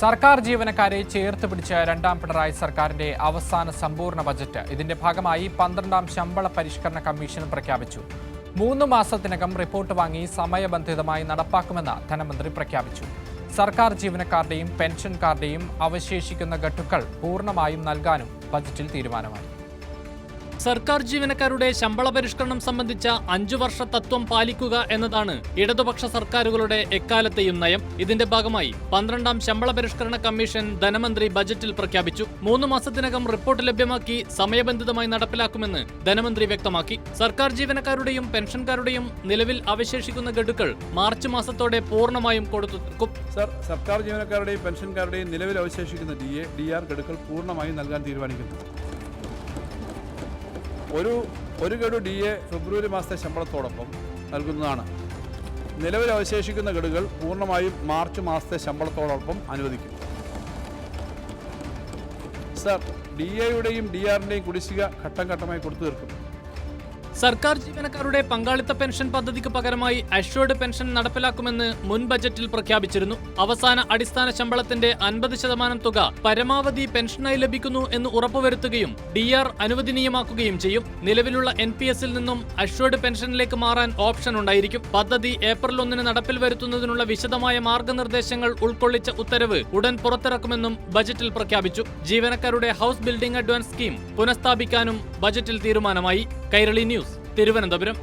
സർക്കാർ ജീവനക്കാരെ ചേർത്ത് പിടിച്ച രണ്ടാം പിണറായി സർക്കാരിന്റെ അവസാന സമ്പൂർണ ബജറ്റ് ഇതിന്റെ ഭാഗമായി പന്ത്രണ്ടാം ശമ്പള പരിഷ്കരണ കമ്മീഷൻ പ്രഖ്യാപിച്ചു. മൂന്ന് മാസത്തിനകം റിപ്പോർട്ട് വാങ്ങി സമയബന്ധിതമായി നടപ്പാക്കുമെന്ന് ധനമന്ത്രി പ്രഖ്യാപിച്ചു. സർക്കാർ ജീവനക്കാരുടെയും പെൻഷൻകാരുടെയും അവശേഷിക്കുന്ന ഘട്ടുക്കൾ പൂർണമായും നൽകാനും ബജറ്റിൽ തീരുമാനമായി. സർക്കാർ ജീവനക്കാരുടെ ശമ്പള പരിഷ്കരണം സംബന്ധിച്ച അഞ്ചു വർഷ തത്വം പാലിക്കുക എന്നതാണ് ഇടതുപക്ഷ സർക്കാരുകളുടെ എക്കാലത്തെയും നയം. ഇതിന്റെ ഭാഗമായി പന്ത്രണ്ടാം ശമ്പള പരിഷ്കരണ കമ്മീഷൻ ധനമന്ത്രി ബജറ്റിൽ പ്രഖ്യാപിച്ചു. മൂന്ന് മാസത്തിനകം റിപ്പോർട്ട് ലഭ്യമാക്കി സമയബന്ധിതമായി നടപ്പിലാക്കുമെന്ന് ധനമന്ത്രി വ്യക്തമാക്കി. സർക്കാർ ജീവനക്കാരുടെയും പെൻഷൻകാരുടെയും നിലവിൽ അവശേഷിക്കുന്ന ഗഡുക്കൾ മാർച്ച് മാസത്തോടെ പൂർണമായും കൊടുത്തു. സർ സർക്കാർ ജീവനക്കാരുടെയും പെൻഷൻകാരുടെയും നിലവിൽ അവശേഷിക്കുന്ന ഡി എ ഡി ആർ ഗഡുക്കൾ പൂർണമായും നൽകാൻ തീരുമാനിക്കുന്നു. ഒരു ഒരു ഗഡു ഡി എ ഫെബ്രുവരി മാസത്തെ ശമ്പളത്തോടൊപ്പം നൽകുന്നതാണ്. നിലവിൽ അവശേഷിക്കുന്ന ഗഡുകൾ പൂർണമായും മാർച്ച് മാസത്തെ ശമ്പളത്തോടൊപ്പം അനുവദിക്കും. സർ ഡി എയുടെയും ഡി ആറിന്റെയും കുടിശ്ശിക ഘട്ടം ഘട്ടമായി കൊടുത്തു തീർക്കും. സർക്കാർ ജീവനക്കാരുടെ പങ്കാളിത്ത പെൻഷൻ പദ്ധതിക്ക് പകരമായി അഷ്വേർഡ് പെൻഷൻ നടപ്പിലാക്കുമെന്ന് മുൻ ബജറ്റിൽ പ്രഖ്യാപിച്ചിരുന്നു. അവസാന അടിസ്ഥാന ശമ്പളത്തിന്റെ അൻപത് ശതമാനം തുക പരമാവധി പെൻഷനായി ലഭിക്കുന്നു എന്ന് ഉറപ്പുവരുത്തുകയും ഡി ആർ അനുവദനീയമാക്കുകയും ചെയ്യും. നിലവിലുള്ള എൻ പി എസിൽ നിന്നും അഷ്വേർഡ് പെൻഷനിലേക്ക് മാറാൻ ഓപ്ഷൻ ഉണ്ടായിരിക്കും. പദ്ധതി ഏപ്രിൽ ഒന്നിന് നടപ്പിൽ വരുത്തുന്നതിനുള്ള വിശദമായ മാർഗനിർദ്ദേശങ്ങൾ ഉൾക്കൊള്ളിച്ച ഉത്തരവ് ഉടൻ പുറത്തിറക്കുമെന്നും ബജറ്റിൽ പ്രഖ്യാപിച്ചു. ജീവനക്കാരുടെ ഹൗസ് ബിൽഡിംഗ് അഡ്വാൻസ് സ്കീം പുനഃസ്ഥാപിക്കാനും ബജറ്റിൽ തീരുമാനമായി. കൈരളി ന്യൂസ്. തിരുവനന്തപുരം